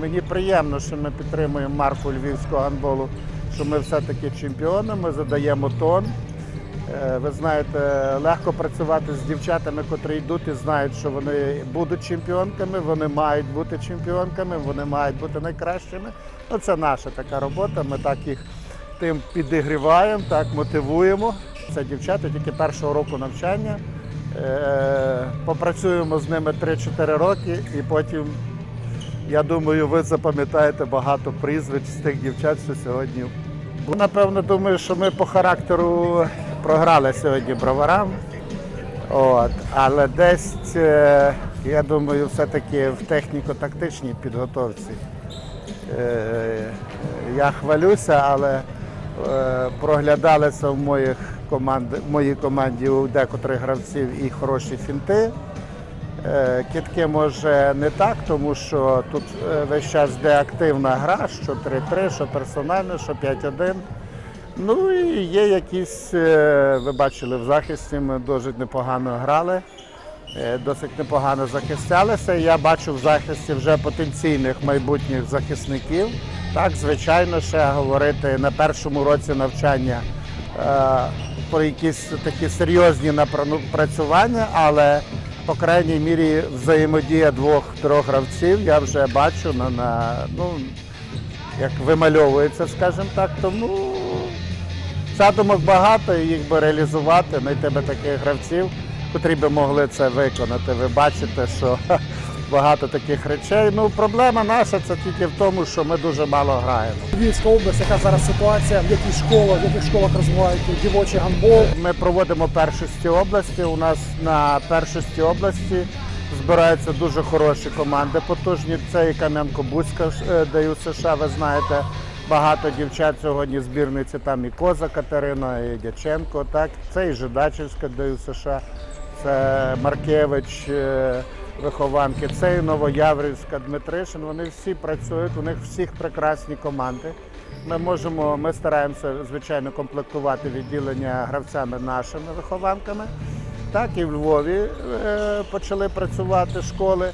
Мені приємно, що ми підтримуємо марку львівського гандболу, що ми все-таки чемпіони, ми задаємо тон. Е, Ви знаєте, легко працювати з дівчатами, котрі йдуть і знають, що вони будуть чемпіонками, вони мають бути чемпіонками, вони мають бути найкращими. Ну, це наша така робота. Ми так їх тим підігріваємо, так мотивуємо. Це дівчата тільки першого року навчання. Е, Попрацюємо з ними 3-4 роки і потім я думаю, ви запам'ятаєте багато прізвищ з тих дівчат, що сьогодні. Напевно, думаю, що ми по характеру програли сьогодні броварам. От. Але десь, е, я думаю, все-таки в техніко-тактичній підготовці. Е, Я хвалюся, але е, проглядалися в моїх команд, моїй команді у декотрих гравців і хороші фінти. Е, Кітки може не так, тому що тут е, весь час йде активна гра, що 3-3, що персонально, що 5-1. Ну і є якісь, е, ви бачили в захисті, ми досить непогано грали, досить непогано захищалися. Я бачу в захисті вже потенційних майбутніх захисників. Так, звичайно, ще говорити на першому році навчання про якісь такі серйозні напрацювання, але по крайній мірі взаємодія двох-трьох гравців я вже бачу на, на ну, як вимальовується, скажімо так. Тому задумок багато, і їх би реалізувати, знайти би таких гравців, котрі би могли це виконати. Ви бачите, що багато таких речей. Ну, проблема наша це тільки в тому, що ми дуже мало граємо. Львівська область, яка зараз ситуація, в яких школах, в яких школах розвивають дівочий гандбол. Ми проводимо першості області. У нас на першості області збираються дуже хороші команди, потужні. Це і Кам'янко-Бузька, е, даю США, ви знаєте. Багато дівчат сьогодні збірниці, там і Коза Катерина, і Дяченко, так. Це і Жидачівська даю США, це Маркевич, е, вихованки, це і Новояврівська, Дмитришин. Вони всі працюють, у них всіх прекрасні команди. Ми можемо, ми стараємося звичайно комплектувати відділення гравцями нашими вихованками. Так і в Львові е, почали працювати школи.